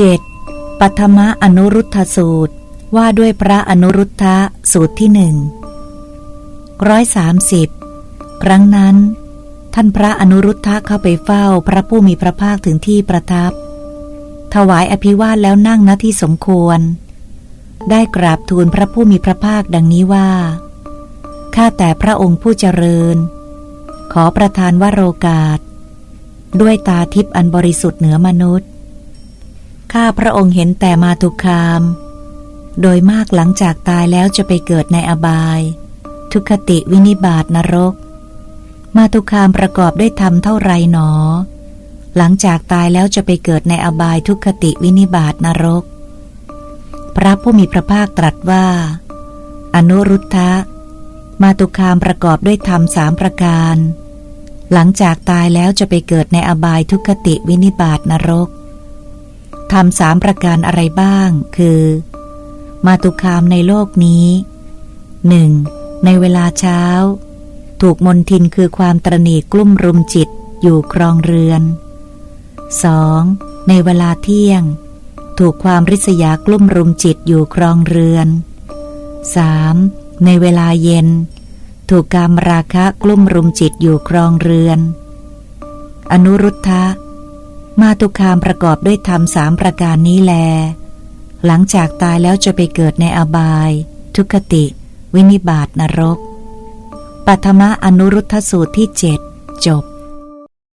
7. ปัทมะอนุรุทธสูตร ว่าด้วยพระอนุรุทธะสูตรที่หนึ่งร้อยสามสิบครั้งนั้น ท่านพระอนุรุทธะเข้าไปเฝ้าพระผู้มีพระภาคถึงที่ประทับ ถวายอภิวาทแล้วนั่งณที่สมควร ได้กราบทูลพระผู้มีพระภาคดังนี้ว่า ข้าแต่พระองค์ผู้เจริญ ขอประทานวโรกาส ด้วยตาทิพย์อันบริสุทธิ์เหนือมนุษย์ ข้าพระองค์เห็นแต่มาตุคาม โดยมากหลังจากตายแล้วจะไปเกิดในอบาย ทุคติวินิบาตนรก มาตุคามประกอบด้วยธรรมเท่าไรหนอ หลังจากตายแล้วจะไปเกิดในอบายทุคติวินิบาตนรก พระผู้มีพระภาคตรัสว่า อนุรุทธะ มาตุคามประกอบด้วยธรรมสามประการ หลังจากตายแล้วจะไปเกิดในอบายทุคติวินิบาตนรก ทำสามประการอะไรบ้าง คือ มาตุคามในโลกนี้หนึ่งในเวลาเช้า ถูกมนทินคือความตรณีกลุ่มรุมจิตอยู่ครองเรือน 2. ในเวลาเที่ยง ถูกความริษยากลุ่มรุมจิตอยู่ครองเรือน 3. ในเวลาเย็น ถูกกามราคะกลุ่มรุมจิตอยู่ครองเรือน อนุรุทธะ มาตุคามประกอบด้วยธรรมสามประการนี้แล หลังจากตายแล้วจะไปเกิดในอบาย ทุคติ วินิบาตนรก ปัทมะอนุรุทธสูตรที่เจ็ดจบ